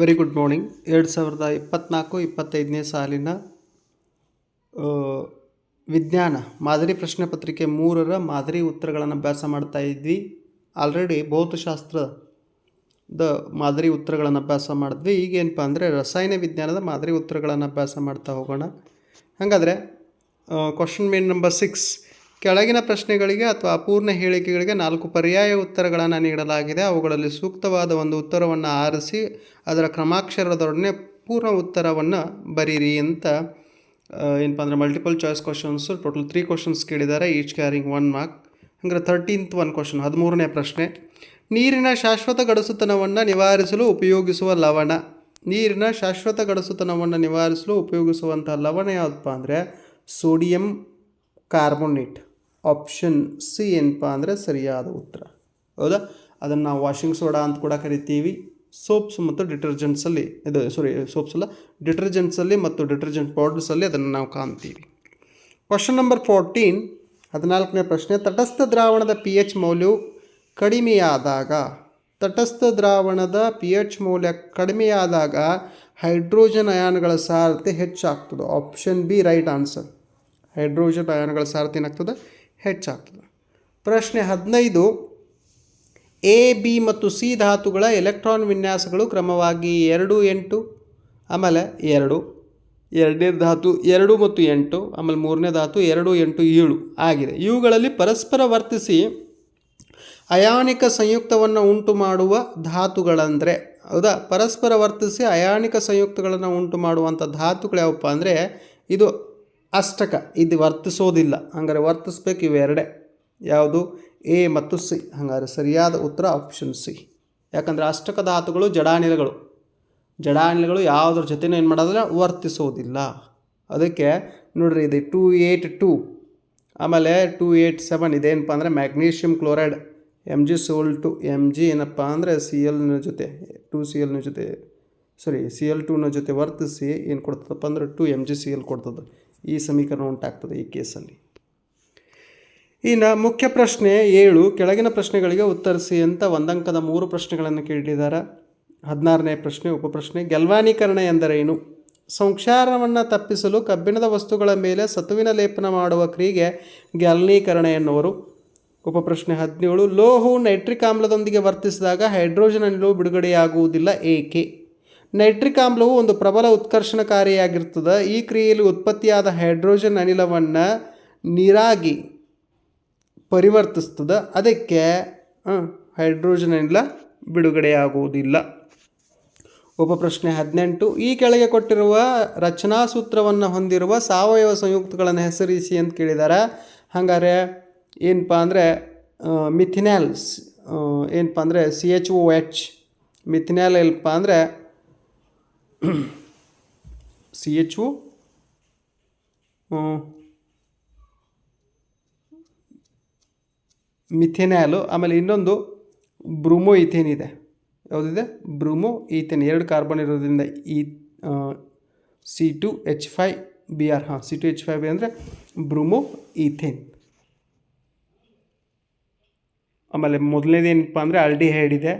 Very good morning ಎರಡು ಸಾವಿರದ ಇಪ್ಪತ್ತ್ನಾಲ್ಕು ಇಪ್ಪತ್ತೈದನೇ ಸಾಲಿನ ವಿಜ್ಞಾನ, ಮಾದರಿ ಪ್ರಶ್ನೆ ಪತ್ರಿಕೆ ಮೂರರ ಮಾದರಿ ಉತ್ತರಗಳನ್ನು ಅಭ್ಯಾಸ ಮಾಡ್ತಾ ಇದ್ವಿ. ಆಲ್ರೆಡಿ ಭೌತಶಾಸ್ತ್ರದ ಮಾದರಿ ಉತ್ತರಗಳನ್ನು ಅಭ್ಯಾಸ ಮಾಡಿದ್ವಿ. ಈಗೇನಪ್ಪ ಅಂದರೆ ರಸಾಯನ ವಿಜ್ಞಾನದ ಮಾದರಿ ಉತ್ತರಗಳನ್ನು ಅಭ್ಯಾಸ ಮಾಡ್ತಾ ಹೋಗೋಣ. ಹಾಗಾದರೆ ಕ್ವಶನ್ ಮೇನ್ ನಂಬರ್ ಸಿಕ್ಸ್ ಕೆಳಗಿನ ಪ್ರಶ್ನೆಗಳಿಗೆ ಅಥವಾ ಅಪೂರ್ಣ ಹೇಳಿಕೆಗಳಿಗೆ ನಾಲ್ಕು ಪರ್ಯಾಯ ಉತ್ತರಗಳನ್ನು ನೀಡಲಾಗಿದೆ. ಅವುಗಳಲ್ಲಿ ಸೂಕ್ತವಾದ ಒಂದು ಉತ್ತರವನ್ನು ಆರಿಸಿ, ಅದರ ಕ್ರಮಾಕ್ಷರದೊಡನೆ ಪೂರ್ಣ ಉತ್ತರವನ್ನು ಬರೀರಿ ಅಂತ ಏನಪ್ಪ ಅಂದರೆ multiple choice questions total three questions ಕೇಳಿದ್ದಾರೆ ಈಚ್ ಕ್ಯಾರಿಂಗ್ ಒನ್ ಮಾರ್ಕ್ ಅಂದರೆ ತರ್ಟೀನ್ತ್ ಒನ್ ಕ್ವಶನ್ ಹದಿಮೂರನೇ ಪ್ರಶ್ನೆ. ನೀರಿನ ಶಾಶ್ವತ ಗಡಸುತನವನ್ನು ನಿವಾರಿಸಲು ಉಪಯೋಗಿಸುವ ಲವಣ. ನೀರಿನ ಶಾಶ್ವತ ಗಡಸುತನವನ್ನು ನಿವಾರಿಸಲು ಉಪಯೋಗಿಸುವಂಥ ಲವಣ ಯಾವುದಪ್ಪ ಅಂದರೆ ಸೋಡಿಯಂ ಕಾರ್ಬೋನೇಟ್ ಆಪ್ಷನ್ ಸಿ ಏನಪ್ಪ ಅಂದರೆ ಸರಿಯಾದ ಉತ್ತರ. ಹೌದಾ? ಅದನ್ನು ನಾವು ವಾಷಿಂಗ್ ಸೋಡಾ ಅಂತ ಕೂಡ ಕರಿತೀವಿ. ಸೋಪ್ಸ್ ಮತ್ತು ಡಿಟರ್ಜೆಂಟ್ಸಲ್ಲಿ ಇದು ಸಾರಿ ಸೋಪ್ಸ್ ಅಲ್ಲ ಡಿಟರ್ಜೆಂಟ್ಸಲ್ಲಿ ಮತ್ತು ಡಿಟರ್ಜೆಂಟ್ ಪೌಡರ್ಸಲ್ಲಿ ಅದನ್ನು ನಾವು ಕಾಣ್ತೀವಿ. ಕ್ವಶನ್ ನಂಬರ್ ಫೋರ್ಟೀನ್ ಹದಿನಾಲ್ಕನೇ ಪ್ರಶ್ನೆ, ತಟಸ್ಥ ದ್ರಾವಣದ ಪಿ ಎಚ್ ಮೌಲ್ಯವು ಕಡಿಮೆಯಾದಾಗ, ತಟಸ್ಥ ದ್ರಾವಣದ ಪಿ ಎಚ್ ಮೌಲ್ಯ ಕಡಿಮೆಯಾದಾಗ ಹೈಡ್ರೋಜನ್ ಅಯಾನ್ಗಳ ಸಾರತೆ ಹೆಚ್ಚಾಗ್ತದೆ. Option B right answer hydrogen ಅಯಾನ್ಗಳ ಸಾರತೆ ಏನಾಗ್ತದೆ? ಹೆಚ್ಚಾಗ್ತದೆ. ಪ್ರಶ್ನೆ ಹದಿನೈದು, ಎ, ಬಿ ಮತ್ತು ಸಿ ಧಾತುಗಳ ಎಲೆಕ್ಟ್ರಾನ್ ವಿನ್ಯಾಸಗಳು ಕ್ರಮವಾಗಿ ಎರಡು, ಎಂಟು, ಆಮೇಲೆ ಎರಡು, ಎರಡನೇ ಧಾತು ಎರಡು ಮತ್ತು ಎಂಟು, ಆಮೇಲೆ ಮೂರನೇ ಧಾತು ಎರಡು, ಎಂಟು, ಏಳು ಆಗಿದೆ. ಇವುಗಳಲ್ಲಿ ಪರಸ್ಪರ ವರ್ತಿಸಿ ಅಯಾನಿಕ ಸಂಯುಕ್ತವನ್ನು ಉಂಟು ಮಾಡುವ ಧಾತುಗಳಂದರೆ, ಹೌದಾ? ಪರಸ್ಪರ ವರ್ತಿಸಿ ಅಯಾನಿಕ ಸಂಯುಕ್ತಗಳನ್ನು ಉಂಟು ಮಾಡುವಂಥ ಧಾತುಗಳು ಯಾವಪ್ಪ ಅಂದರೆ, ಇದು ಅಷ್ಟಕ. ಇದು ವರ್ತಿಸೋದಿಲ್ಲ. ಹಂಗಾರೆ ವರ್ತಿಸ್ಬೇಕು ಇವೆರಡೇ ಯಾವುದು? ಎ ಮತ್ತು ಸಿ. ಹಂಗಾರೆ ಸರಿಯಾದ ಉತ್ತರ ಆಪ್ಷನ್ ಸಿ. ಯಾಕಂದರೆ ಅಷ್ಟಕ ಧಾತುಗಳು ಜಡಾನಿಲಗಳು ಜಡಾನಿಲಗಳು ಯಾವುದ್ರ ಜೊತೆನೂ ಏನು ಮಾಡೋದಿಲ್ಲ, ವರ್ತಿಸೋದಿಲ್ಲ. ಅದಕ್ಕೆ ನೋಡ್ರಿ ಇದು ಟೂ ಏಯ್ಟ್ ಟೂ. ಆಮೇಲೆ ಟೂ ಏಯ್ಟ್ ಸೆವೆನ್ ಇದೇನಪ್ಪ ಅಂದರೆ ಮ್ಯಾಗ್ನೀಷಿಯಮ್ ಕ್ಲೋರೈಡ್. ಎಂ ಜಿ ಸೋಲ್ ಟು ಎಂ ಜಿ ಏನಪ್ಪ ಅಂದರೆ ಸಿ ಎಲ್ನ ಜೊತೆ, ಟೂ ಸಿ ಎಲ್ನ ಜೊತೆ, ಸಾರಿ, ಸಿ ಎಲ್ ಟೂನ ಜೊತೆ ವರ್ತಿಸಿ ಏನು ಕೊಡ್ತದಪ್ಪ ಅಂದರೆ two M G C L ಕೊಡ್ತದೆ. ಈ ಸಮೀಕರಣ ಉಂಟಾಗ್ತದೆ ಈ ಕೇಸಲ್ಲಿ. ಇನ್ನು ಮುಖ್ಯ ಪ್ರಶ್ನೆ ಏಳು, ಕೆಳಗಿನ ಪ್ರಶ್ನೆಗಳಿಗೆ ಉತ್ತರಿಸಿ ಅಂತ ಒಂದಂಕದ ಮೂರು ಪ್ರಶ್ನೆಗಳನ್ನು ಕೇಳಿದ್ದಾರೆ. ಹದಿನಾರನೇ ಪ್ರಶ್ನೆ ಉಪಪ್ರಶ್ನೆ ಗೆಲ್ವಾನೀಕರಣ ಎಂದರೇನು? ಸಂಕ್ಷಾರವನ್ನು ತಪ್ಪಿಸಲು ಕಬ್ಬಿಣದ ವಸ್ತುಗಳ ಮೇಲೆ ಸತುವಿನ ಲೇಪನ ಮಾಡುವ ಕ್ರಿಯೆಗೆ ಗ್ಯಾಲ್ನೀಕರಣ ಎನ್ನುವರು. ಉಪಪ್ರಶ್ನೆ ಹದಿನೇಳು, ಲೋಹವು ನೈಟ್ರಿಕ್ ಆಮ್ಲದೊಂದಿಗೆ ವರ್ತಿಸಿದಾಗ ಹೈಡ್ರೋಜನ್ ಅನಿಲವು ಬಿಡುಗಡೆಯಾಗುವುದಿಲ್ಲ, ಏಕೆ? ನೈಟ್ರಿಕ್ ಆಮ್ಲವು ಒಂದು ಪ್ರಬಲ ಉತ್ಕರ್ಷಣಕಾರಿಯಾಗಿರ್ತದೆ. ಈ ಕ್ರಿಯೆಯಲ್ಲಿ ಉತ್ಪತ್ತಿಯಾದ ಹೈಡ್ರೋಜನ್ ಅನಿಲವನ್ನು ನೀರಾಗಿ ಪರಿವರ್ತಿಸ್ತದೆ. ಅದಕ್ಕೆ ಹೈಡ್ರೋಜನ್ ಅನಿಲ ಬಿಡುಗಡೆಯಾಗುವುದಿಲ್ಲ. ಉಪಪ್ರಶ್ನೆ ಹದಿನೆಂಟು. ಈ ಕೆಳಗೆ ಕೊಟ್ಟಿರುವ ರಚನಾ ಸೂತ್ರವನ್ನು ಹೊಂದಿರುವ ಸಾವಯವ ಸಂಯುಕ್ತಗಳನ್ನು ಹೆಸರಿಸಿ ಅಂತ ಕೇಳಿದ್ದಾರೆ ಹಾಗಾದರೆ ಏನಪ್ಪ ಅಂದರೆ ಮಿಥಿನ್ಯಾಲ್ಸ್ ಏನಪ್ಪ ಅಂದರೆ, C H O H. Methanal ಏನಪ್ಪ ಅಂದರೆ ಸಿ ಎಚ್ ಒ ಮಿಥೆನ್ಯಾಲು, ಆಮೇಲೆ ಇನ್ನೊಂದು ಬ್ರೂಮೋ ಈಥೇನ್ ಇದೆ. ಯಾವುದಿದೆ? ಬ್ರೂಮೋ ಈಥೇನ್ ಎರಡು ಕಾರ್ಬನ್ ಇರೋದ್ರಿಂದ ಈ C two H five B R ಹಾಂ C two H five B ಅಂದರೆ ಬ್ರೂಮೋ ಈಥೇನ್ ಆಮೇಲೆ ಮೊದಲನೇದು ಏನಪ್ಪ ಅಂದರೆ ಅಲ್ಡಿಹೈಡ್ ಇದೆ.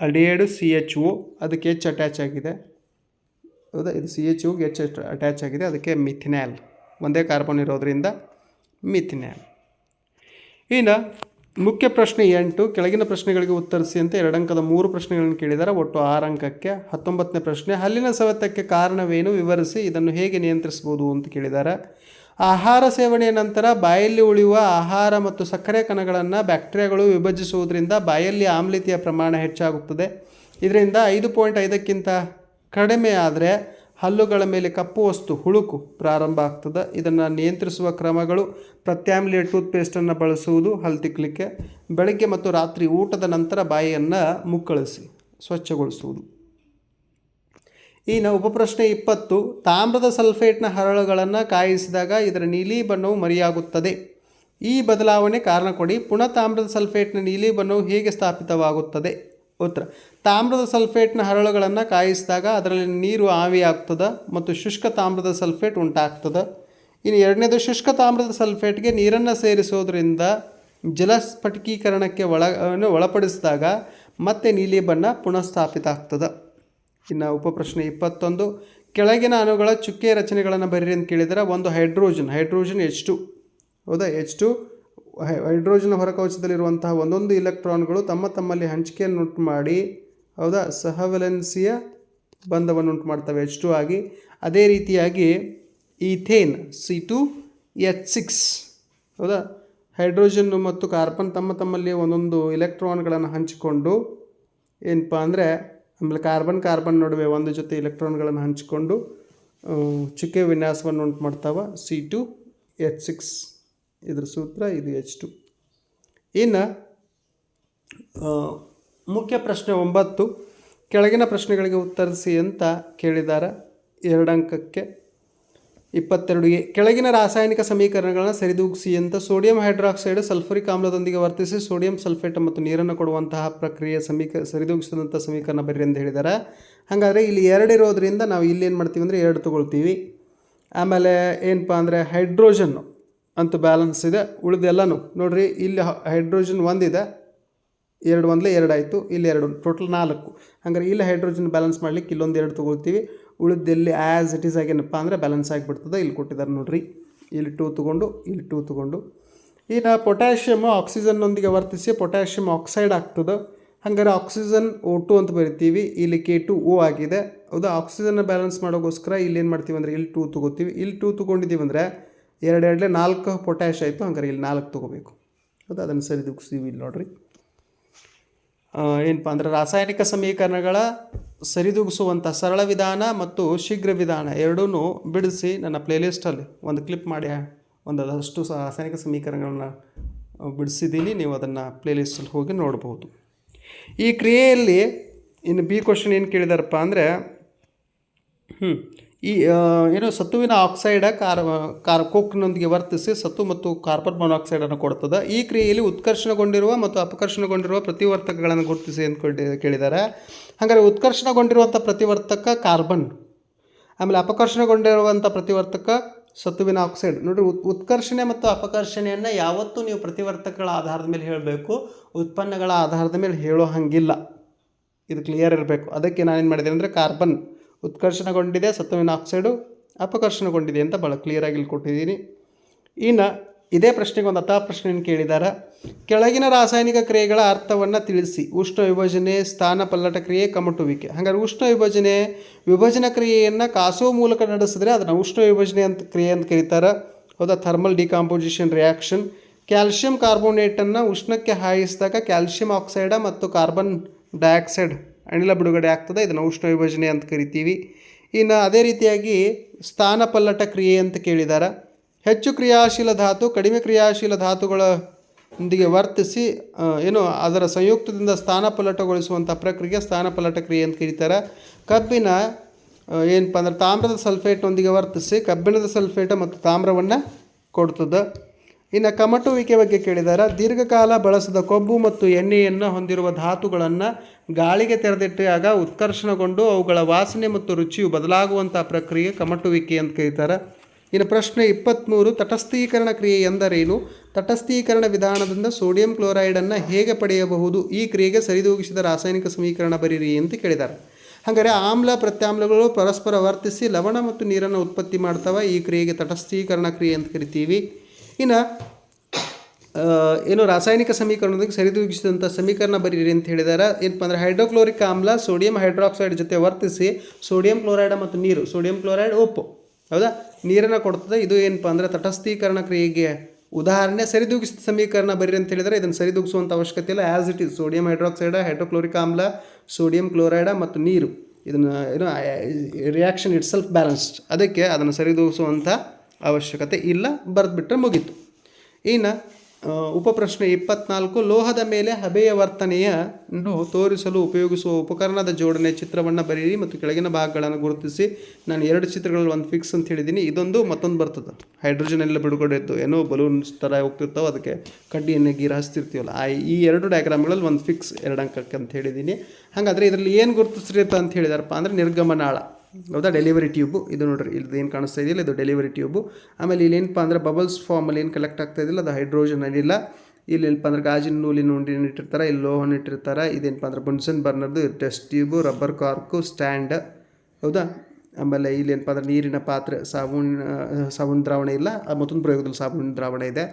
ಅಲ್ಡಿಹೈಡು ಸಿ ಎಚ್ ಒ ಅದಕ್ಕೆ ಎಚ್ ಅಟ್ಯಾಚ್ ಆಗಿದೆ. ಹೌದಾ ಇದು ಸಿ ಎಚ್ ಯುಗೆ ಎಚ್ ಅಟ್ಯಾಚ್ ಆಗಿದೆ. ಅದಕ್ಕೆ ಮಿಥಿನ್ಯಾಲ್. ಒಂದೇ ಕಾರ್ಬನ್ ಇರೋದ್ರಿಂದ ಮಿಥಿನ್ಯಾಲ್. ಇನ್ನು ಮುಖ್ಯ ಪ್ರಶ್ನೆ ಎಂಟು, ಕೆಳಗಿನ ಪ್ರಶ್ನೆಗಳಿಗೆ ಉತ್ತರಿಸಿ ಅಂತ ಎರಡು ಅಂಕದ ಮೂರು ಪ್ರಶ್ನೆಗಳನ್ನು ಕೇಳಿದ್ದಾರೆ ಒಟ್ಟು ಆರು ಅಂಕಕ್ಕೆ ಹತ್ತೊಂಬತ್ತನೇ ಪ್ರಶ್ನೆ. ಹಲ್ಲಿನ ಸವೆತಕ್ಕೆ ಕಾರಣವೇನು? ವಿವರಿಸಿ. ಇದನ್ನು ಹೇಗೆ ನಿಯಂತ್ರಿಸ್ಬೋದು ಅಂತ ಕೇಳಿದ್ದಾರೆ ಆಹಾರ ಸೇವನೆಯ ನಂತರ ಬಾಯಲ್ಲಿ ಉಳಿಯುವ ಆಹಾರ ಮತ್ತು ಸಕ್ಕರೆ ಕಣಗಳನ್ನು ಬ್ಯಾಕ್ಟೀರಿಯಾಗಳು ವಿಭಜಿಸುವುದರಿಂದ ಬಾಯಲ್ಲಿ ಆಮ್ಲತೆಯ ಪ್ರಮಾಣ ಹೆಚ್ಚಾಗುತ್ತದೆ. ಇದರಿಂದ ಐದು ಪಾಯಿಂಟ್ ಐದಕ್ಕಿಂತ ಕಡಿಮೆ ಆದರೆ ಹಲ್ಲುಗಳ ಮೇಲೆ ಕಪ್ಪು ವಸ್ತು ಹುಳುಕು ಪ್ರಾರಂಭ ಆಗ್ತದೆ. ಇದನ್ನು ನಿಯಂತ್ರಿಸುವ ಕ್ರಮಗಳು ಪ್ರತ್ಯಾಮ್ಲೀಯ ಟೂತ್ಪೇಸ್ಟನ್ನು ಬಳಸುವುದು ಹಲ್ಲು ತಿಕ್ಕಲಿಕ್ಕೆ ಬೆಳಗ್ಗೆ ಮತ್ತು ರಾತ್ರಿ ಊಟದ ನಂತರ ಬಾಯಿಯನ್ನು ಮುಕ್ಕಳಿಸಿ, ಸ್ವಚ್ಛಗೊಳಿಸುವುದು. ಇನ್ನು ಉಪಪ್ರಶ್ನೆ ಇಪ್ಪತ್ತು, ತಾಮ್ರದ ಸಲ್ಫೇಟ್ನ ಹರಳುಗಳನ್ನು ಕಾಯಿಸಿದಾಗ ಇದರ ನೀಲಿ ಬಣ್ಣವು ಮರಿಯಾಗುತ್ತದೆ. ಈ ಬದಲಾವಣೆ ಕಾರಣ ಕೊಡಿ, ಪುನಃ ತಾಮ್ರದ ಸಲ್ಫೇಟ್ನ ನೀಲಿ ಬಣ್ಣವು ಹೇಗೆ ಸ್ಥಾಪಿತವಾಗುತ್ತದೆ? ಉತ್ತರ. ತಾಮ್ರದ ಸಲ್ಫೇಟ್ನ ಹರಳುಗಳನ್ನು ಕಾಯಿಸಿದಾಗ ಅದರಲ್ಲಿ ನೀರು ಆವಿಯಾಗ್ತದೆ ಮತ್ತು ಶುಷ್ಕ ತಾಮ್ರದ ಸಲ್ಫೇಟ್ ಉಂಟಾಗ್ತದೆ. ಇನ್ನು ಎರಡನೇದು, ಶುಷ್ಕ ತಾಮ್ರದ ಸಲ್ಫೇಟ್ಗೆ ನೀರನ್ನು ಸೇರಿಸೋದ್ರಿಂದ ಜಲಸ್ಫಟಿಕೀಕರಣಕ್ಕೆ ಒಳ ಒಳಪಡಿಸಿದಾಗ ಮತ್ತೆ ನೀಲಿ ಬಣ್ಣ ಪುನಃಸ್ಥಾಪಿತ ಆಗ್ತದೆ ಇನ್ನು ಉಪಪ್ರಶ್ನೆ ಇಪ್ಪತ್ತೊಂದು, ಕೆಳಗಿನ ಅಣುಗಳ ಚುಕ್ಕೆ ರಚನೆಗಳನ್ನು ಬರೀರಿ ಅಂತ ಕೇಳಿದರೆ ಒಂದು ಹೈಡ್ರೋಜನ್ ಹೈಡ್ರೋಜನ್ ಎಚ್ ಟು ಹೌದಾ? ಎಚ್ ಟು ಹೈಡ್ರೋಜನ್ ಹೊರಕವಚದಲ್ಲಿರುವಂತಹ ಒಂದೊಂದು ಇಲೆಕ್ಟ್ರಾನ್ಗಳು ತಮ್ಮ ತಮ್ಮಲ್ಲಿ ಹಂಚಿಕೆಯನ್ನುಂಟು ಮಾಡಿ ಹೌದಾ? ಸಹವಲೆನ್ಸಿಯ ಬಂಧವನ್ನು ಉಂಟು ಮಾಡ್ತವೆ ಎಚ್ ಟು ಆಗಿ. ಅದೇ ರೀತಿಯಾಗಿ ethane C two H six ಹೌದಾ? ಹೈಡ್ರೋಜನ್ ಮತ್ತು ಕಾರ್ಬನ್ ತಮ್ಮ ತಮ್ಮಲ್ಲಿ ಒಂದೊಂದು ಇಲೆಕ್ಟ್ರಾನ್ಗಳನ್ನು ಹಂಚಿಕೊಂಡು, ಏನಪ್ಪ ಅಂದರೆ, ಆಮೇಲೆ ಕಾರ್ಬನ್ ಕಾರ್ಬನ್ ನಡುವೆ ಒಂದು ಜೊತೆ ಇಲೆಕ್ಟ್ರಾನ್ಗಳನ್ನು ಹಂಚಿಕೊಂಡು ಚುಕ್ಕೆ ವಿನ್ಯಾಸವನ್ನು ಉಂಟು ಮಾಡ್ತಾವೆ ಸಿ ಟು ಎಚ್ ಸಿಕ್ಸ್ ಇದ್ರ ಸೂತ್ರ ಇದು ಎಚ್ ಟು. ಇನ್ನು ಮುಖ್ಯ ಪ್ರಶ್ನೆ ಒಂಬತ್ತು, ಕೆಳಗಿನ ಪ್ರಶ್ನೆಗಳಿಗೆ ಉತ್ತರಿಸಿ ಅಂತ ಕೇಳಿದ್ದಾರೆ ಎರಡಂಕಕ್ಕೆ. ಇಪ್ಪತ್ತೆರಡು ಎ ಕೆಳಗಿನ ರಾಸಾಯನಿಕ ಸಮೀಕರಣಗಳನ್ನು ಸರಿದೂಗಿಸಿ ಅಂತ ಸೋಡಿಯಂ ಹೈಡ್ರಾಕ್ಸೈಡ್ ಸಲ್ಫರಿಕ್ ಆಮ್ಲದೊಂದಿಗೆ ವರ್ತಿಸಿ ಸೋಡಿಯಂ ಸಲ್ಫೇಟ್ ಮತ್ತು ನೀರನ್ನು ಕೊಡುವಂತಹ ಪ್ರಕ್ರಿಯೆ ಸಮೀಕ ಸರಿದೂಗಿಸಿದಂಥ ಸಮೀಕರಣ ಬರ್ರಿ ಅಂತ ಹೇಳಿದ್ದಾರೆ ಹಾಗಾದರೆ ಇಲ್ಲಿ ಎರಡು ಇರೋದ್ರಿಂದ ನಾವು ಇಲ್ಲಿ ಏನು ಮಾಡ್ತೀವಿ ಅಂದರೆ ಎರಡು ತೊಗೊಳ್ತೀವಿ. ಆಮೇಲೆ ಏನಪ್ಪ ಅಂದರೆ ಹೈಡ್ರೋಜನ್ನು ಅಂತ ಬ್ಯಾಲೆನ್ಸ್ ಇದೆ. ಉಳಿದೆಲ್ಲನೂ ನೋಡಿರಿ, ಇಲ್ಲಿ ಹೈಡ್ರೋಜನ್ ಒಂದಿದೆ. ಎರಡು ಒಂದಲೇ ಎರಡು ಆಯಿತು, ಇಲ್ಲಿ ಎರಡು ಟೋಟಲ್ ನಾಲ್ಕು. ಹಂಗಾರೆ ಇಲ್ಲಿ ಹೈಡ್ರೋಜನ್ ಬ್ಯಾಲೆನ್ಸ್ ಮಾಡ್ಲಿಕ್ಕೆ ಇಲ್ಲೊಂದು ಎರಡು ತೊಗೊಳ್ತೀವಿ. ಉಳಿದೆಲ್ಲಿ ಆ್ಯಸ್ ಇಟ್ ಈಸ್ ಆಗೇನಪ್ಪ ಅಂದರೆ ಬ್ಯಾಲೆನ್ಸ್ ಆಗಿಬಿಡ್ತದೆ, ಇಲ್ಲಿ ಕೊಟ್ಟಿದ್ದಾರೆ ನೋಡಿರಿ. ಇಲ್ಲಿ ಟೂ ತೊಗೊಂಡು, ಇಲ್ಲಿ ಟೂ ತೊಗೊಂಡು. ಈಗ ಪೊಟ್ಯಾಷಿಯಮ್ ಆಕ್ಸಿಜನ್ನೊಂದಿಗೆ ವರ್ತಿಸಿ ಪೊಟ್ಯಾಷಿಯಮ್ ಆಕ್ಸೈಡ್ ಆಗ್ತದೆ. ಹಂಗಾರೆ ಆಕ್ಸಿಜನ್ ಓ ಟು ಅಂತ ಬರಿತೀವಿ. ಇಲ್ಲಿ ಕೆ ಟು ಓ ಆಗಿದೆ. ಹೌದಾ? ಆಕ್ಸಿಜನ್ನ ಬ್ಯಾಲೆನ್ಸ್ ಮಾಡೋಕ್ಕೋಸ್ಕರ ಏನು ಮಾಡ್ತೀವಿ ಅಂದರೆ ಇಲ್ಲಿ ಟೂ ತೊಗೋತೀವಿ. ಇಲ್ಲಿ ಟೂ ತೊಗೊಂಡಿದ್ದೀವಿ ಅಂದರೆ ಎರಡು ಎರಡಲೇ ನಾಲ್ಕು ಪೊಟ್ಯಾಷ್ ಆಯಿತು, ಹಂಗಾರೆ ಇಲ್ಲಿ ನಾಲ್ಕು ತೊಗೋಬೇಕು. ಹೌದಾ ಅದನ್ನು ಸರಿದೂಗಿಸ್ತೀವಿ ಇಲ್ಲಿ ನೋಡ್ರಿ. ಏನಪ್ಪ ಅಂದರೆ ರಾಸಾಯನಿಕ ಸಮೀಕರಣಗಳ ಸರಿದೂಗಿಸುವಂಥ ಸರಳ ವಿಧಾನ ಮತ್ತು ಶೀಘ್ರ ವಿಧಾನ ಎರಡೂ ಬಿಡಿಸಿ ನನ್ನ ಪ್ಲೇಲಿಸ್ಟಲ್ಲಿ ಒಂದು ಕ್ಲಿಪ್ ಮಾಡಿ ಒಂದು ಅದಷ್ಟು ರಾಸಾಯನಿಕ ಸಮೀಕರಣಗಳನ್ನ ಬಿಡಿಸಿದ್ದೀನಿ, ನೀವು ಅದನ್ನು ಪ್ಲೇಲಿಸ್ಟಲ್ಲಿ ಹೋಗಿ ನೋಡ್ಬೋದು. ಈ ಕ್ರಿಯೆಯಲ್ಲಿ ಇನ್ನು ಬಿ ಕ್ವಶನ್ ಏನು ಕೇಳಿದಾರಪ್ಪ ಅಂದರೆ ಹ್ಞೂ ಈ ಏನು ಸತ್ತುವಿನ ಆಕ್ಸೈಡ ಕಾರ್ ಕಾರ್, ಕೋಕ್ನೊಂದಿಗೆ ವರ್ತಿಸಿ ಸತ್ತು ಮತ್ತು ಕಾರ್ಬನ್ ಮೊನಾಕ್ಸೈಡನ್ನು ಕೊಡ್ತದೆ. ಈ ಕ್ರಿಯೆಯಲ್ಲಿ ಉತ್ಕರ್ಷಣಗೊಂಡಿರುವ ಮತ್ತು ಅಪಕರ್ಷಣಗೊಂಡಿರುವ ಪ್ರತಿವರ್ತಕಗಳನ್ನು ಗುರುತಿಸಿ ಅಂದ್ಕೊಂಡು ಕೇಳಿದ್ದಾರೆ ಹಾಗಾದರೆ ಉತ್ಕರ್ಷಣಗೊಂಡಿರುವಂಥ ಪ್ರತಿವರ್ತಕ ಕಾರ್ಬನ್, ಆಮೇಲೆ ಅಪಕರ್ಷಣಗೊಂಡಿರುವಂಥ ಪ್ರತಿವರ್ತಕ ಸತ್ತುವಿನ ಆಕ್ಸೈಡ್. ನೋಡಿರಿ, ಉತ್, ಉತ್ಕರ್ಷಣೆ ಮತ್ತು ಅಪಕರ್ಷಣೆಯನ್ನು ಯಾವತ್ತೂ ನೀವು ಪ್ರತಿವರ್ತಕಗಳ ಆಧಾರದ ಮೇಲೆ ಹೇಳಬೇಕು. ಉತ್ಪನ್ನಗಳ ಆಧಾರದ ಮೇಲೆ ಹೇಳೋ ಹಾಗಿಲ್ಲ. ಇದು ಕ್ಲಿಯರ್ ಇರಬೇಕು. ಅದಕ್ಕೆ ನಾನೇನು ಮಾಡಿದೆ ಅಂದರೆ ಕಾರ್ಬನ್. ಉತ್ಕರ್ಷಣಗೊಂಡಿದೆ ಸತ್ತುವಿನ ಆಕ್ಸೈಡು ಅಪಕರ್ಷಣಗೊಂಡಿದೆ ಅಂತ ಭಾಳ ಕ್ಲಿಯರಾಗಿ ಇಲ್ಲಿ ಕೊಟ್ಟಿದ್ದೀನಿ. ಇನ್ನು ಇದೇ ಪ್ರಶ್ನೆಗೆ ಒಂದು ಅತಾ ಪ್ರಶ್ನೆಯನ್ನು ಕೇಳಿದ್ದಾರೆ ಕೆಳಗಿನ ರಾಸಾಯನಿಕ ಕ್ರಿಯೆಗಳ ಅರ್ಥವನ್ನು ತಿಳಿಸಿ. ಉಷ್ಣ ವಿಭಜನೆ, ಸ್ಥಾನ ಪಲ್ಲಟ ಕ್ರಿಯೆ, ಕಮಟುವಿಕೆ. ಹಾಗಾದ್ರೆ ಉಷ್ಣ ವಿಭಜನೆ, ವಿಭಜನ ಕ್ರಿಯೆಯನ್ನು ಕಾಸುವ ಮೂಲಕ ನಡೆಸಿದ್ರೆ ಅದನ್ನು ಉಷ್ಣ ವಿಭಜನೆ ಅಂತ ಕ್ರಿಯೆ ಅಂತ ಕರೀತಾರೆ. ಹೌದಾ? Thermal decomposition reaction. ಕ್ಯಾಲ್ಶಿಯಂ ಕಾರ್ಬೋನೇಟನ್ನು ಉಷ್ಣಕ್ಕೆ ಹಾಯಿಸಿದಾಗ ಕ್ಯಾಲ್ಶಿಯಂ ಆಕ್ಸೈಡ ಮತ್ತು ಕಾರ್ಬನ್ ಡೈಆಕ್ಸೈಡ್ ಅನಿಲ ಬಿಡುಗಡೆ ಆಗ್ತದೆ. ಇದನ್ನು ಉಷ್ಣ ವಿಭಜನೆ ಅಂತ ಕರಿತೀವಿ. ಇನ್ನು ಅದೇ ರೀತಿಯಾಗಿ ಸ್ಥಾನ ಪಲ್ಲಟ ಕ್ರಿಯೆ ಅಂತ ಕೇಳಿದ್ದಾರೆ ಹೆಚ್ಚು ಕ್ರಿಯಾಶೀಲ ಧಾತು, ಕಡಿಮೆ ಕ್ರಿಯಾಶೀಲ ಧಾತುಗಳೊಂದಿಗೆ ವರ್ತಿಸಿ ಏನು ಅದರ ಸಂಯುಕ್ತದಿಂದ ಸ್ಥಾನ ಪಲ್ಲಟಗೊಳಿಸುವಂಥ ಪ್ರಕ್ರಿಯೆ ಸ್ಥಾನ ಪಲ್ಲಟ ಕ್ರಿಯೆ ಅಂತ ಕರೀತಾರೆ. ಕಬ್ಬಿನ ಏನಪ್ಪ ಅಂದ್ರೆ ತಾಮ್ರದ ಸಲ್ಫೇಟ್ನೊಂದಿಗೆ ವರ್ತಿಸಿ ಕಬ್ಬಿಣದ ಸಲ್ಫೇಟ್ ಮತ್ತು ತಾಮ್ರವನ್ನು ಕೊಡ್ತದೆ. ಇನ್ನು ಕಮಟುವಿಕೆ ಬಗ್ಗೆ ಕೇಳಿದಾರ? ದೀರ್ಘಕಾಲ ಬಳಸಿದ ಕೊಬ್ಬು ಮತ್ತು ಎಣ್ಣೆಯನ್ನು ಹೊಂದಿರುವ ಧಾತುಗಳನ್ನು ಗಾಳಿಗೆ ತೆರೆದಿಟ್ಟಾಗ ಉತ್ಕರ್ಷಣಗೊಂಡು ಅವುಗಳ ವಾಸನೆ ಮತ್ತು ರುಚಿಯು ಬದಲಾಗುವಂಥ ಪ್ರಕ್ರಿಯೆ ಕಮಟುವಿಕೆ ಅಂತ ಕರೀತಾರೆ? ಇನ್ನು ಪ್ರಶ್ನೆ ಇಪ್ಪತ್ತ್ಮೂರು ತಟಸ್ಥೀಕರಣ ಕ್ರಿಯೆ ಎಂದರೇನು? ತಟಸ್ಥೀಕರಣ ವಿಧಾನದಿಂದ ಸೋಡಿಯಂ ಕ್ಲೋರೈಡನ್ನು ಹೇಗೆ ಪಡೆಯಬಹುದು? ಈ ಕ್ರಿಯೆಗೆ ಸರಿದೂಗಿಸಿದ ರಾಸಾಯನಿಕ ಸಮೀಕರಣ ಬರೀರಿ ಅಂತ ಕೇಳಿದ್ದಾರೆ ಹಾಗಾದರೆ ಆಮ್ಲ ಪ್ರತ್ಯಾಮ್ಲಗಳು ಪರಸ್ಪರ ವರ್ತಿಸಿ ಲವಣ ಮತ್ತು ನೀರನ್ನು ಉತ್ಪತ್ತಿ ಮಾಡ್ತವೆ ಈ ಕ್ರಿಯೆಗೆ ತಟಸ್ಥೀಕರಣ ಕ್ರಿಯೆ ಅಂತ ಕರಿತೀವಿ. ಇನ್ನು ಏನು ರಾಸಾಯನಿಕ ಸಮೀಕರಣದೊಂದಿಗೆ ಸರಿದೂಗಿಸಿದಂಥ ಸಮೀಕರಣ ಬರೀರಿ ಅಂತ ಹೇಳಿದಾರೆ. ಏನಪ್ಪ ಅಂದರೆ ಹೈಡ್ರೋಕ್ಲೋರಿಕ್ ಆಮ್ಲ, ಸೋಡಿಯಂ ಹೈಡ್ರಾಕ್ಸೈಡ್ ಜೊತೆ ವರ್ತಿಸಿ ಸೋಡಿಯಂ ಕ್ಲೋರೈಡ್ ಮತ್ತು ನೀರು, ಸೋಡಿಯಂ ಕ್ಲೋರೈಡ್ ಉಪ್ಪು. ಹೌದಾ? ನೀರನ್ನು ಕೊಡ್ತದೆ. ಇದು ಏನಪ್ಪ ಅಂದರೆ ತಟಸ್ಥೀಕರಣ ಕ್ರಿಯೆಗೆ ಉದಾಹರಣೆ. ಸರಿದೂಗಿಸಿದ ಸಮೀಕರಣ ಬರೀರಿ ಅಂತ ಹೇಳಿದರೆ ಇದನ್ನು ಸರಿದೂಗಿಸುವಂಥ ಅವಶ್ಯಕತೆ ಇಲ್ಲ. As it is sodium hydroxide, hydrochloric ಆಮ್ಲ, ಸೋಡಿಯಂ ಕ್ಲೋರೈಡ ಮತ್ತು ನೀರು. ಇದನ್ನು, ಏನು ರಿಯಾಕ್ಷನ್ ಇಟ್ಸೆಲ್ಫ್ ಬ್ಯಾಲೆನ್ಸ್ಡ್ ಅದಕ್ಕೆ ಅದನ್ನು ಸರಿದೂಗಿಸುವಂಥ ಅವಶ್ಯಕತೆ ಇಲ್ಲ, ಬರೆದ್ಬಿಟ್ರೆ ಮುಗೀತು. ಇನ್ನು ಉಪಪ್ರಶ್ನೆ ಇಪ್ಪತ್ನಾಲ್ಕು, ಲೋಹದ ಮೇಲೆ ಹಬೆಯ ವರ್ತನೆಯನ್ನು ತೋರಿಸಲು ಉಪಯೋಗಿಸುವ ಉಪಕರಣದ ಜೋಡಣೆ ಚಿತ್ರವನ್ನು ಬರೀರಿ ಮತ್ತು ಕೆಳಗಿನ ಭಾಗಗಳನ್ನು ಗುರುತಿಸಿ. ನಾನು ಎರಡು ಚಿತ್ರಗಳಲ್ಲಿ ಒಂದು ಫಿಕ್ಸ್ ಅಂತ ಹೇಳಿದ್ದೀನಿ ಇದೊಂದು, ಮತ್ತೊಂದು ಬರ್ತದೆ. ಹೈಡ್ರೋಜನ್ ಎಲ್ಲ ಬಿಡುಗಡೆ ಇತ್ತು ಏನೋ ಬಲೂನ್ಸ್ ಥರ ಹೋಗ್ತಿರ್ತಾವೆ, ಅದಕ್ಕೆ ಕಡ್ಡಿಯನ್ನು ಗೀರ ಹಚ್ತಿರ್ತೀವಲ್ಲ ಆ, ಈ ಎರಡು ಡಯಾಗ್ರಾಮ್ಗಳಲ್ಲಿ ಒಂದು ಫಿಕ್ಸ್ ಎರಡು ಅಂಕಕ್ಕೆ ಅಂತ ಹೇಳಿದ್ದೀನಿ ಹಾಗಾದರೆ ಇದರಲ್ಲಿ ಏನು ಗುರುತಿಸ್ರಿ ಅಂತ ಹೇಳಿದಾರಪ್ಪ ಅಂದರೆ ನಿರ್ಗಮನಾಳ. ಹೌದಾ? ಡೆಲಿವರಿ ಟ್ಯೂಬು ಇದು ನೋಡ್ರಿ ಇಲ್ಲಿ ಏನು ಕಾಣಿಸ್ತಾ ಇದೆಯಲ್ಲ, ಇದು ಡೆಲಿವರಿ ಟ್ಯೂಬು ಆಮೇಲೆ ಇಲ್ಲಿ ಏನಪ್ಪ ಅಂದರೆ ಬಬಲ್ಸ್ ಫಾರ್ಮಲ್ಲಿ ಏನು ಕಲೆಕ್ಟ್ ಆಗ್ತಾ ಇದೆಯಲ್ಲ, ಅದು ಹೈಡ್ರೋಜನ್ ಅನಿಲ ಇಲ್ಲಿ. ಏನಪ್ಪ ಅಂದ್ರೆ ಗಾಜಿನ ನೂಲಿನ ಉಂಡಿನ ಇಟ್ಟಿರ್ತಾರೆ, ಇಲ್ಲಿ ಲೋಹನ ಇಟ್ಟಿರ್ತಾರೆ, ಇದೇನಪ್ಪ ಅಂದ್ರೆ Bunsen ಬರ್ನರ್ದು test tube rubber cork stand ಹೌದಾ? ಆಮೇಲೆ ಇಲ್ಲಿ ಏನಪ್ಪ ಅಂದ್ರೆ ನೀರಿನ ಪಾತ್ರೆ, ಸಾಬೂನ್ ಸಾಬೂನು ದ್ರಾವಣ ಇಲ್ಲ ಮತ್ತೊಂದು ಪ್ರಯೋಗದಲ್ಲಿ ಸಾಬೂನು ದ್ರಾವಣ ಇದೆ.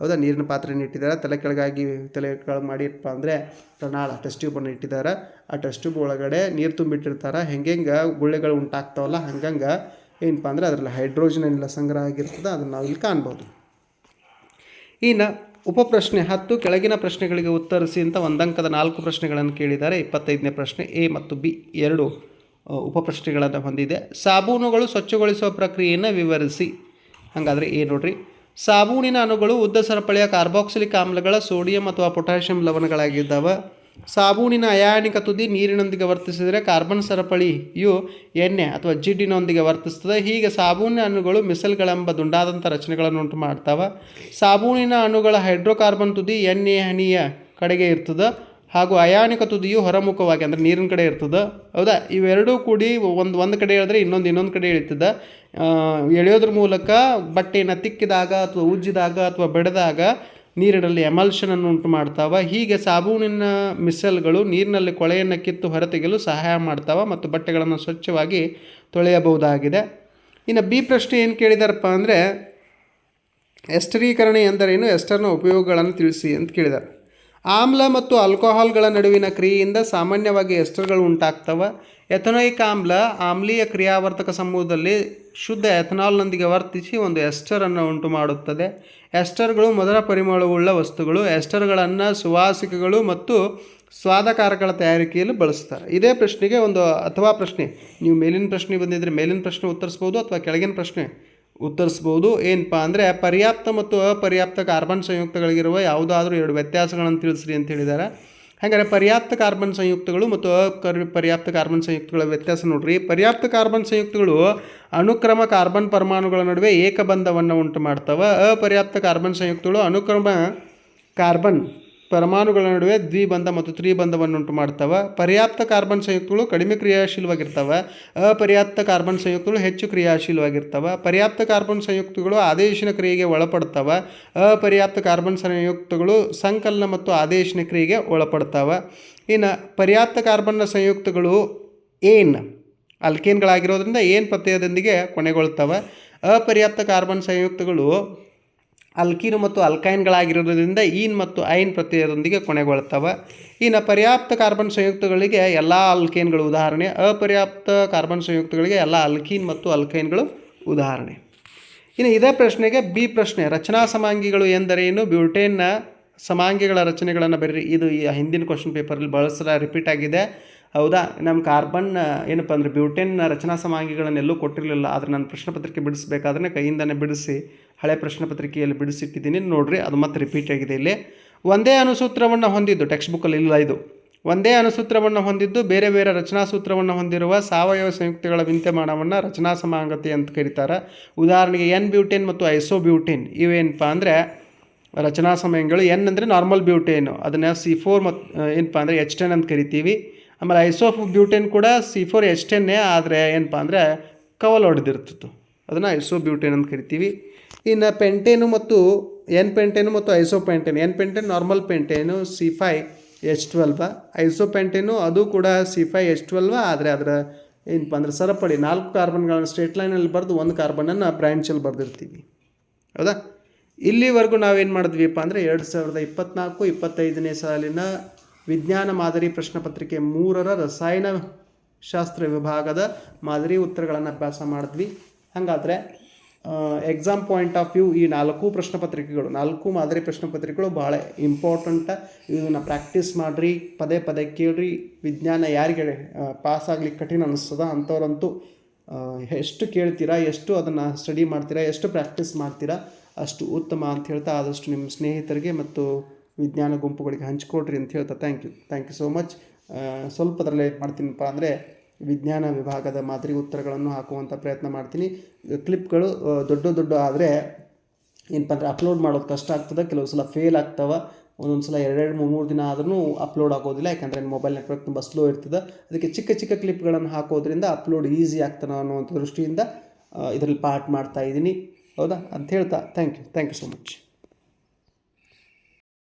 ಹೌದಾ? ನೀರಿನ ಪಾತ್ರೆಯನ್ನು ಇಟ್ಟಿದ್ದಾರೆ ತಲೆ ಕೆಳಗಾಗಿ ತಲೆ ಕೆಳಗೆ ಮಾಡಿರಪ್ಪ ಅಂದರೆ ಪ್ರಣಾಳ ಟೆಸ್ಟ್ ಟ್ಯೂಬನ್ನು ಇಟ್ಟಿದ್ದಾರೆ ಆ ಟೆಸ್ಟ್ ಟ್ಯೂಬ್ ಒಳಗಡೆ ನೀರು ತುಂಬಿಟ್ಟಿರ್ತಾರೆ. ಹೆಂಗೆಂಗೆ ಗುಳ್ಳೆಗಳು ಉಂಟಾಗ್ತಾವಲ್ಲ ಹಂಗಂಗೆ ಏನಪ್ಪ ಅಂದರೆ ಅದರಲ್ಲಿ ಹೈಡ್ರೋಜನ್ ಎಲ್ಲ ಸಂಗ್ರಹ ಆಗಿರ್ತದೆ, ಅದನ್ನು ನಾವು ಇಲ್ಲಿ ಕಾಣ್ಬೋದು. ಇನ್ನು ಉಪಪ್ರಶ್ನೆ ಹತ್ತು, ಕೆಳಗಿನ ಪ್ರಶ್ನೆಗಳಿಗೆ ಉತ್ತರಿಸಿ ಅಂತ ಒಂದಂಕದ ನಾಲ್ಕು ಪ್ರಶ್ನೆಗಳನ್ನು ಕೇಳಿದ್ದಾರೆ. ಇಪ್ಪತ್ತೈದನೇ ಪ್ರಶ್ನೆ ಎ ಮತ್ತು ಬಿ ಎರಡು ಉಪಪ್ರಶ್ನೆಗಳನ್ನು ಹೊಂದಿದೆ. ಸಾಬೂನುಗಳು ಸ್ವಚ್ಛಗೊಳಿಸುವ ಪ್ರಕ್ರಿಯೆಯನ್ನು ವಿವರಿಸಿ. ಹಾಗಾದರೆ ಏನು ನೋಡ್ರಿ. ಸಾಬೂನಿನ ಅಣುಗಳು ಉದ್ದ ಸರಪಳಿಯ ಕಾರ್ಬಾಕ್ಸಿಲಿಕ್ ಆಮ್ಲಗಳ ಸೋಡಿಯಂ ಅಥವಾ ಪೊಟ್ಯಾಷಿಯಂ ಲವಣಗಳಾಗಿದ್ದಾವೆ. ಸಾಬೂನಿನ ಅಯಾನಿಕ ತುದಿ ನೀರಿನೊಂದಿಗೆ ವರ್ತಿಸಿದರೆ ಕಾರ್ಬನ್ ಸರಪಳಿಯು ಎಣ್ಣೆ ಅಥವಾ ಜಿಡ್ಡಿನೊಂದಿಗೆ ವರ್ತಿಸ್ತದೆ. ಹೀಗೆ ಸಾಬೂನಿನ ಅಣುಗಳು ಮಿಸಲ್ಗಳೆಂಬ ದುಂಡಾದಂಥ ರಚನೆಗಳನ್ನು ಉಂಟು ಮಾಡ್ತಾವೆ ಸಾಬೂನಿನ ಅಣುಗಳ ಹೈಡ್ರೋಕಾರ್ಬನ್ ತುದಿ ಎಣ್ಣೆ ಹನಿಯ ಕಡೆಗೆ ಇರ್ತದೆ ಹಾಗೂ ಅಯಾನಿಕ ತುದಿಯು ಹೊರಮುಖವಾಗಿ, ಅಂದರೆ ನೀರಿನ ಕಡೆ ಇರ್ತದೆ. ಹೌದಾ? ಇವೆರಡೂ ಕೂಡಿ ಒಂದು ಒಂದು ಕಡೆ ಹೇಳಿದ್ರೆ ಇನ್ನೊಂದು ಇನ್ನೊಂದು ಕಡೆ ಇಳಿತದೆ. ಎಳೆಯೋದ್ರ ಮೂಲಕ ಬಟ್ಟೆಯನ್ನು ತಿಕ್ಕಿದಾಗ ಅಥವಾ ಉಜ್ಜಿದಾಗ ಅಥವಾ ಬೆಳೆದಾಗ ನೀರಿನಲ್ಲಿ ಎಮಲ್ಷನನ್ನು ಉಂಟು ಮಾಡ್ತಾವೆ. ಹೀಗೆ ಸಾಬೂನಿನ ಮಿಸಲ್ಗಳು ನೀರಿನಲ್ಲಿ ಕೊಳೆಯನ್ನು ಕಿತ್ತು ಹೊರತೆಗೆಯಲು ಸಹಾಯ ಮಾಡ್ತಾವೆ ಮತ್ತು ಬಟ್ಟೆಗಳನ್ನು ಸ್ವಚ್ಛವಾಗಿ ತೊಳೆಯಬಹುದಾಗಿದೆ. ಇನ್ನು ಬಿ ಪ್ರಶ್ನೆ ಏನು ಕೇಳಿದಾರಪ್ಪ ಅಂದರೆ, ಎಸ್ಟರೀಕರಣ ಎಂದರೇನು? ಎಸ್ಟರ್ನ ಉಪಯೋಗಗಳನ್ನು ತಿಳಿಸಿ ಅಂತ ಕೇಳಿದ್ದಾರೆ ಆಮ್ಲ ಮತ್ತು ಆಲ್ಕೋಹಾಲ್ಗಳ ನಡುವಿನ ಕ್ರಿಯೆಯಿಂದ ಸಾಮಾನ್ಯವಾಗಿ ಎಸ್ಟರ್ಗಳು ಉಂಟಾಗ್ತವೆ. ಎಥನೋಯಿಕ್ ಆಮ್ಲ ಆಮ್ಲೀಯ ಕ್ರಿಯಾವರ್ತಕ ಸಮೂಹದಲ್ಲಿ ಶುದ್ಧ ಎಥನಾಲ್ನೊಂದಿಗೆ ವರ್ತಿಸಿ ಒಂದು ಎಸ್ಟರನ್ನು ಉಂಟು ಮಾಡುತ್ತದೆ. ಎಸ್ಟರ್ಗಳು ಮೊದಲ ಪರಿಮಳವುಳ್ಳ ವಸ್ತುಗಳು. ಎಸ್ಟರ್ಗಳನ್ನು ಸುವಾಸಿಕಗಳು ಮತ್ತು ಸ್ವಾದಕಾರಕಗಳ ತಯಾರಿಕೆಯಲ್ಲಿ ಬಳಸ್ತಾರೆ. ಇದೇ ಪ್ರಶ್ನೆಗೆ ಒಂದು ಅಥವಾ ಪ್ರಶ್ನೆ, ನೀವು ಮೇಲಿನ ಪ್ರಶ್ನೆ ಬಂದಿದ್ದರೆ ಮೇಲಿನ ಪ್ರಶ್ನೆ ಉತ್ತರಿಸ್ಬೋದು ಅಥವಾ ಕೆಳಗಿನ ಪ್ರಶ್ನೆ ಉತ್ತರಿಸ್ಬೋದು. ಏನಪ್ಪ ಅಂದರೆ ಪರ್ಯಾಪ್ತ ಮತ್ತು ಅಪರ್ಯಾಪ್ತ ಕಾರ್ಬನ್ ಸಂಯುಕ್ತಗಳಿಗಿರುವ ಯಾವುದಾದ್ರೂ ಎರಡು ವ್ಯತ್ಯಾಸಗಳನ್ನು ತಿಳಿಸ್ರಿ ಅಂತ ಹೇಳಿದ್ದಾರೆ. ಹಾಗಾದರೆ ಪರ್ಯಾಪ್ತ ಕಾರ್ಬನ್ ಸಂಯುಕ್ತಗಳು ಮತ್ತು ಅಪರ್ಯಾಪ್ತ ಪರ್ಯಾಪ್ತ ಕಾರ್ಬನ್ ಸಂಯುಕ್ತಗಳ ವ್ಯತ್ಯಾಸ ನೋಡ್ರಿ. ಪರ್ಯಾಪ್ತ ಕಾರ್ಬನ್ ಸಂಯುಕ್ತಗಳು ಅನುಕ್ರಮ ಕಾರ್ಬನ್ ಪರಮಾಣುಗಳ ನಡುವೆ ಏಕಬಂಧವನ್ನು ಉಂಟು ಮಾಡ್ತವೆ ಅಪರ್ಯಾಪ್ತ ಕಾರ್ಬನ್ ಸಂಯುಕ್ತಗಳು ಅನುಕ್ರಮ ಕಾರ್ಬನ್ ಪರಮಾಣುಗಳ ನಡುವೆ ದ್ವಿಬಂಧ ಮತ್ತು ತ್ರಿಬಂಧವನ್ನು ಉಂಟು ಮಾಡ್ತವೆ. ಪರ್ಯಾಪ್ತ ಕಾರ್ಬನ್ ಸಂಯುಕ್ತಗಳು ಕಡಿಮೆ ಕ್ರಿಯಾಶೀಲವಾಗಿರ್ತವೆ. ಅಪರ್ಯಾಪ್ತ ಕಾರ್ಬನ್ ಸಂಯುಕ್ತಗಳು ಹೆಚ್ಚು ಕ್ರಿಯಾಶೀಲವಾಗಿರ್ತವೆ. ಪರ್ಯಾಪ್ತ ಕಾರ್ಬನ್ ಸಂಯುಕ್ತಗಳು ಆದೇಶನ ಕ್ರಿಯೆಗೆ ಒಳಪಡ್ತವೆ. ಅಪರ್ಯಾಪ್ತ ಕಾರ್ಬನ್ ಸಂಯುಕ್ತಗಳು ಸಂಕಲನ ಮತ್ತು ಆದೇಶನ ಕ್ರಿಯೆಗೆ ಒಳಪಡ್ತವೆ. ಇನ್ನು ಪರ್ಯಾಪ್ತ ಕಾರ್ಬನ್ನ ಸಂಯುಕ್ತಗಳು ಏನ್? ಅಲ್ಕೇನ್ಗಳಾಗಿರೋದ್ರಿಂದ ಏನ್ ಪ್ರತ್ಯಯದೊಂದಿಗೆ ಕೊನೆಗೊಳ್ತವೆ. ಅಪರ್ಯಾಪ್ತ ಕಾರ್ಬನ್ ಸಂಯುಕ್ತಗಳು ಅಲ್ಕೀನು ಮತ್ತು ಅಲ್ಕೈನ್ಗಳಾಗಿರೋದ್ರಿಂದ ಈನ್ ಮತ್ತು ಐನ್ ಪ್ರತ್ಯಯದೊಂದಿಗೆ ಕೊನೆಗೊಳ್ತವೆ. ಇನ್ನು ಪರ್ಯಾಪ್ತ ಕಾರ್ಬನ್ ಸಂಯುಕ್ತಗಳಿಗೆ ಎಲ್ಲ ಅಲ್ಕೇನ್ಗಳು ಉದಾಹರಣೆ, ಅಪರ್ಯಾಪ್ತ ಕಾರ್ಬನ್ ಸಂಯುಕ್ತಗಳಿಗೆ ಎಲ್ಲ ಅಲ್ಕೀನ್ ಮತ್ತು ಅಲ್ಕೈನ್ಗಳು ಉದಾಹರಣೆ. ಇನ್ನು ಇದೇ ಪ್ರಶ್ನೆಗೆ ಬಿ ಪ್ರಶ್ನೆ, ರಚನಾ ಸಮಾಂಗಿಗಳು ಎಂದರೇನು? ಬ್ಯೂಟೇನ್ನ ಸಮಾಂಗಿಗಳ ರಚನೆಗಳನ್ನು ಬರೀರಿ. ಇದು ಈ ಹಿಂದಿನ ಕ್ವಶನ್ ಪೇಪರಲ್ಲಿ ಬಳಸ್ರೆ ರಿಪೀಟ್ ಆಗಿದೆ. ಹೌದಾ? ನಮ್ಮ ಕಾರ್ಬನ್, ಏನಪ್ಪ ಅಂದರೆ ಬ್ಯೂಟೇನ್ ರಚನಾ ಸಮಾಂಗಿಗಳನ್ನೆಲ್ಲೂ ಕೊಟ್ಟಿರಲಿಲ್ಲ. ಆದರೆ ನಾನು ಪ್ರಶ್ನೆ ಪತ್ರಿಕೆ ಬಿಡಿಸ್ಬೇಕಾದ್ರೆ ಕೈಯಿಂದನೇ ಬಿಡಿಸಿ ಹಳೆ ಪ್ರಶ್ನೆ ಪತ್ರಿಕೆಯಲ್ಲಿ ಬಿಡಿಸಿಟ್ಟಿದ್ದೀನಿ. ನೋಡಿರಿ, ಅದು ಮತ್ತೆ ರಿಪೀಟ್ ಆಗಿದೆ ಇಲ್ಲಿ. ಒಂದೇ ಅನುಸೂತ್ರವನ್ನು ಹೊಂದಿದ್ದು ಟೆಕ್ಸ್ಟ್ ಬುಕ್ಕಲ್ಲಿ ಇಲ್ಲ ಇದು. ಒಂದೇ ಅನುಸೂತ್ರವನ್ನು ಹೊಂದಿದ್ದು, ಬೇರೆ ಬೇರೆ ರಚನಾ ಸೂತ್ರವನ್ನು ಹೊಂದಿರುವ ಸಾವಯವ ಸಂಯುಕ್ತಗಳ ವಿಂತ್ಯಮಾನವನ್ನು ರಚನಾ ಸಮಾಂಗತಿ ಅಂತ ಕರೀತಾರೆ. ಉದಾಹರಣೆಗೆ ಎನ್ ಬ್ಯೂಟೇನ್ ಮತ್ತು ಐಸೋ ಬ್ಯೂಟೇನ್ ಇವೇನಪ್ಪ ಅಂದರೆ ರಚನಾ ಸಮಯಗಳು. ಎನ್ ಅಂದರೆ ನಾರ್ಮಲ್ ಬ್ಯೂಟೇನು ಅದನ್ನು ಸಿ ಫೋರ್ ಮತ್ತು ಏನಪ್ಪ ಅಂದರೆ ಎಚ್ ಟೆನ್ ಅಂತ ಕರಿತೀವಿ. ಆಮೇಲೆ ಐಸೋಫ್ ಬ್ಯೂಟೇನ್ ಕೂಡ ಸಿ ಫೋರ್ ಎಚ್ ಟೆನ್ನೇ ಆದರೆ ಏನಪ್ಪ ಅಂದರೆ ಕವಲ್ ಹೊಡೆದಿರ್ತಿತ್ತು ಅದನ್ನು ಐಸೋ ಬ್ಯೂಟೇನ್ ಅಂತ ಕರಿತೀವಿ. ಇನ್ನು ಪೆಂಟೇನು ಮತ್ತು ಎನ್ ಪೆಂಟೇನು ಮತ್ತು isopentane, N pentane normal pentane C five H twelve isopentane ಅದು ಕೂಡ ಸಿ ಫೈ ಎಚ್ ಟ್ವೆಲ್ವ ಆದರೆ ಅದರ ಏನಪ್ಪ ಅಂದರೆ ಸರಪಳಿ ನಾಲ್ಕು ಕಾರ್ಬನ್ಗಳನ್ನು ಸ್ಟ್ರೇಟ್ ಲೈನಲ್ಲಿ ಬರೆದು ಒಂದು ಕಾರ್ಬನನ್ನು ಬ್ರ್ಯಾಂಚಲ್ಲಿ ಬರೆದಿರ್ತೀವಿ. ಹೌದಾ? ಇಲ್ಲಿವರೆಗೂ ನಾವೇನು ಮಾಡಿದ್ವಿಪ್ಪ ಅಂದರೆ ಎರಡು ಸಾವಿರದ ಇಪ್ಪತ್ನಾಲ್ಕು, ಇಪ್ಪತ್ತೈದನೇ ಸಾಲಿನ ವಿಜ್ಞಾನ ಮಾದರಿ ಪ್ರಶ್ನೆ ಪತ್ರಿಕೆ ಮೂರರ ರಸಾಯನ ಶಾಸ್ತ್ರ ವಿಭಾಗದ ಮಾದರಿ ಉತ್ತರಗಳನ್ನು ಅಭ್ಯಾಸ ಮಾಡಿದ್ವಿ. ಹಾಗಾದರೆ ಎಕ್ಸಾಮ್ ಪಾಯಿಂಟ್ ಆಫ್ ವ್ಯೂ ಈ ನಾಲ್ಕು ಪ್ರಶ್ನೆ ಪತ್ರಿಕೆಗಳು, ನಾಲ್ಕು ಮಾದರಿ ಪ್ರಶ್ನೆ ಪತ್ರಿಕೆಗಳು ಭಾಳ ಇಂಪಾರ್ಟೆಂಟ ಇದನ್ನು ಪ್ರಾಕ್ಟೀಸ್ ಮಾಡಿರಿ, ಪದೇ ಪದೇ ಕೇಳ್ರಿ. ವಿಜ್ಞಾನ ಯಾರಿಗೆ ಪಾಸ್ ಆಗ್ಲಿಕ್ಕೆ ಕಠಿಣ ಅನಿಸ್ತದ ಅಂಥವ್ರಂತೂ ಎಷ್ಟು ಕೇಳ್ತೀರಾ, ಎಷ್ಟು ಅದನ್ನು ಸ್ಟಡಿ ಮಾಡ್ತೀರಾ, ಎಷ್ಟು ಪ್ರಾಕ್ಟೀಸ್ ಮಾಡ್ತೀರಾ, ಅಷ್ಟು ಉತ್ತಮ ಅಂತ ಹೇಳ್ತಾ ಆದಷ್ಟು ನಿಮ್ಮ ಸ್ನೇಹಿತರಿಗೆ ಮತ್ತು ವಿಜ್ಞಾನ ಗುಂಪುಗಳಿಗೆ ಹಂಚಿಕೊಡ್ರಿ ಅಂತ ಹೇಳ್ತಾ thank you thank you so much ಸ್ವಲ್ಪ ಸ್ವಲ್ಪದರಲ್ಲೇ ಮಾಡ್ತೀನಪ್ಪ ಅಂದರೆ ವಿಜ್ಞಾನ ವಿಭಾಗದ ಮಾದರಿ ಉತ್ತರಗಳನ್ನು ಹಾಕುವಂಥ ಪ್ರಯತ್ನ ಮಾಡ್ತೀನಿ. ಕ್ಲಿಪ್ಗಳು ದೊಡ್ಡ ದೊಡ್ಡ ಆದರೆ ಏನಪ್ಪ ಅಂದರೆ ಅಪ್ಲೋಡ್ ಮಾಡೋದು ಕಷ್ಟ ಆಗ್ತದೆ. ಕೆಲವು ಸಲ ಫೇಲ್ ಆಗ್ತವೆ. ಒಂದೊಂದು ಸಲ ಎರಡೆರಡು ಮೂರು ಮೂರು ದಿನ ಆದ್ರೂ ಅಪ್ಲೋಡ್ ಆಗೋದಿಲ್ಲ. ಯಾಕಂದರೆ ಮೊಬೈಲ್ ನೆಟ್ವರ್ಕ್ ತುಂಬ ಸ್ಲೋ ಇರ್ತದೆ. ಅದಕ್ಕೆ ಚಿಕ್ಕ ಚಿಕ್ಕ ಕ್ಲಿಪ್ಗಳನ್ನು ಹಾಕೋದ್ರಿಂದ ಅಪ್ಲೋಡ್ ಈಸಿ ಆಗ್ತಾನೆ ಅನ್ನುವಂಥ ದೃಷ್ಟಿಯಿಂದ ಇದರಲ್ಲಿ ಪಾರ್ಟ್ ಮಾಡ್ತಾ ಇದ್ದೀನಿ. ಹೌದಾ? ಅಂತ ಹೇಳ್ತಾ, thank you. Thank you so much.